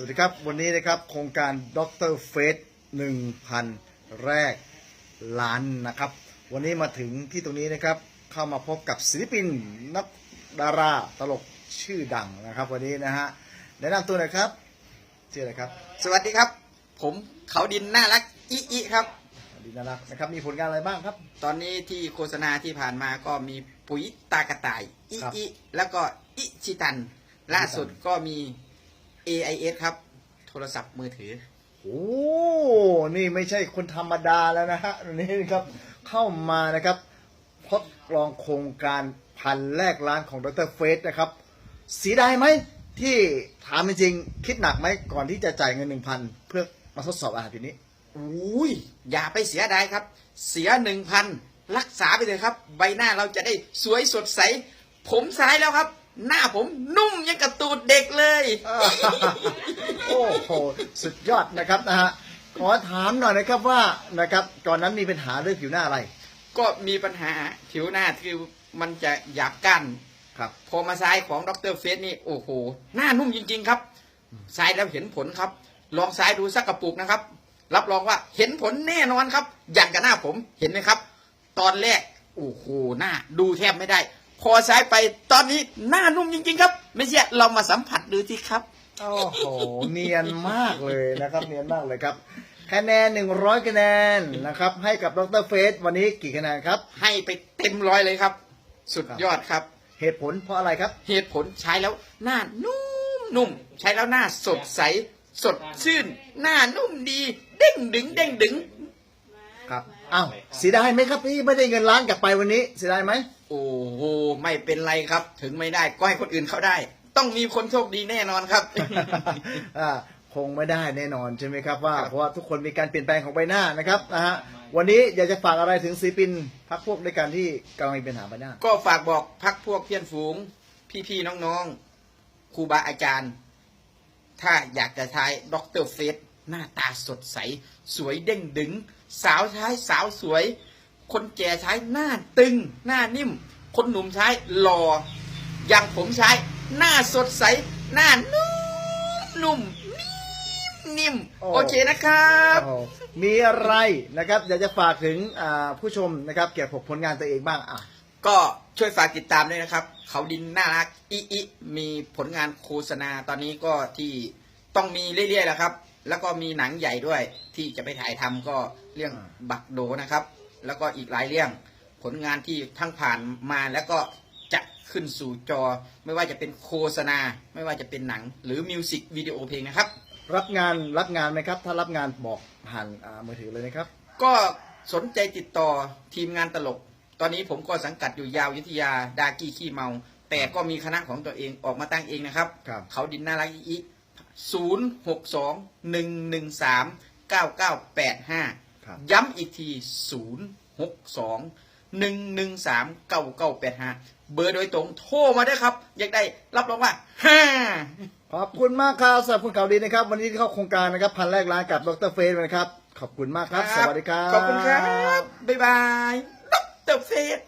วัสดีครับวันนี้นะครับโครงการดรเฟสหนึ่งพันแรกล้านนะครับ วันนี้มาถึงที่ตรงนี้นะครับ เข้ามาพบกับศิลปินนักดาราตลกชื่อดังนะครับ วันนี้นะฮะแนะนำตัวหน่อยครับชื่ออะไรครับสวัสดีครับ ผมเขาดินน่ารักอิอิครับดีน่ารักนะครับมีผลงานอะไรบ้างครับ ตอนนี้ที่โฆษณาที่ผ่านมาก็มีปุ๋ยตากระต่ายอิครับอิแล้วก็อิชิตัน ล่าสุดก็มี AIS ครับ โทรศัพท์มือถือ โอ้นี่ไม่ใช่คนธรรมดาแล้วนะฮะวันนี้นะครับเข้ามานะครับทดลองโครงการพันแรกล้านของดรเฟสนะครับ เสียดายไหมที่ถามจริงๆคิดหนักไหมก่อนที่จะจ่ายเงินหนึ่งพันเพื่อมาทดสอบอาหารทีนี้อุ้ยอย่าไปเสียดายครับ เสียหนึ่งพันรักษาไปเลยครับ ใบหน้าเราจะได้สวยสดใส ผมซ้ายแล้วครับ หน้าผมนุ่มยังกับตูดเด็กเลย โอ้โห สุดยอดนะครับนะฮะ ขอถามหน่อยนะครับว่านะครับก่อนนั้นมีปัญหาเรื่องผิวหน้าอะไร ก็มีปัญหาผิวหน้าคือมันจะหยาบกั้นครับ พอมาใช้ของดรเฟสนี่โอ้โห หน้านุ่มจริง ๆ ครับใช้แล้วเห็นผลครับ ลองใช้ดูสักกระปุกนะครับ รับรองว่าเห็นผลแน่นอนครับ อย่างกับหน้าผมเห็นไหมครับ ตอนแรกโอ้โหหน้าดูแทบไม่ได้ พอใช้ไปตอนนี้หน้านุ่มจริง ๆ ครับ ไม่เชื่อเรามาสัมผัสดูสิครับ โอ้โห เนียนมากเลยนะครับ เนียนมากเลยครับ คะแนน 100 คะแนนนะครับ ให้กับดรเฟสวันนี้กี่คะแนนครับ ให้ไปเต็มร้อยเลยครับ สุดยอดครับ เหตุผลเพราะอะไรครับ เหตุผลใช้แล้วหน้านุ่มนุ่มใช้แล้วหน้าสดใส สดชื่น หน้านุ่มดี เด้งดึงเด้งดึงครับ อ้าวเสียดายไหมครับที่ไม่ได้เงินล้านกลับไปวันนี้เสียดายไหม โอ้โหไม่เป็นไรครับ ถึงไม่ได้ก็ให้คนอื่นเขาได้ ต้องมีคนโชคดีแน่นอนครับ อ่าคงไม่ได้แน่นอนใช่ไหมครับว่าครับเพราะว่าทุกคนมีการเปลี่ยนแปลงของใบหน้านะครับนะฮะวันนี้อยากจะฝากอะไรถึงศิลปินพักพวกด้วยกันที่กำลังมีปัญหาใบหน้า ก็ฝากบอกพักพวกเพื่อนฝูง พี่ๆน้องๆครูบาอาจารย์ ถ้าอยากจะใช้ด็อกเตอร์เฟสหน้าตาสดใส สวยเด้งดึง สาวใช้สาวสวย คนแก่ใช้หน้าตึง หน้านิ่ม คนหนุ่มใช้หล่อ อย่างผมใช้ หน้าสดใส หน้านุ่มนุ่มนิ่มโอ้โอเคนะครับโอ้โหมีอะไรนะครับอยากจะฝากถึงอ่าผู้ชมนะครับเกี่ยวกับผลงานตัวเองบ้างอะก็ช่วยฝากติดตามด้วยนะครับ เขาดินน่ารักอีอีมีผลงานโฆษณาตอนนี้ก็ที่ต้องมีเรื่อยๆแหละครับ แล้วก็มีหนังใหญ่ด้วยที่จะไปถ่ายทำก็เรื่องอ่าบักโดนะครับ แล้วก็อีกหลายเรื่อง ผลงานที่ทั้งผ่านมาแล้วก็จะขึ้นสู่จอ ไม่ว่าจะเป็นโฆษณา ไม่ว่าจะเป็นหนัง หรือมิวสิกวิดีโอเพลงนะครับ รับงานรับงานไหมครับ ถ้ารับงานบอกผ่านอ่ามือถือเลยนะครับ ก็สนใจติดต่อทีมงานตลก ตอนนี้ผมก็สังกัดอยู่ยาวยุทธยาดากี้ขี้เมา แต่ก็มีคณะของตัวเองออกมาตั้งเองนะครับ ครับ เขาดินน่ารักอีศูนย์หกสองหนึ่งหนึ่งสามเก้าเก้าแปดห้า ครับ ย้ำอีกทีศูนย์หกสองหนึ่งหนึ่งสามเก้าเก้าแปดห้าเบอร์โดยตรงโทรมาด้วยครับ อยากได้รับรองว่าห้า ขอบคุณมากครับสำหรับคุณเก่าดีนะครับ วันนี้ที่เข้าโครงการนะครับพันแรกล้านกับดรเฟสนะครับ ขอบคุณมากครับ สวัสดีครับ ขอบคุณครับ บ๊ายบายดรเฟส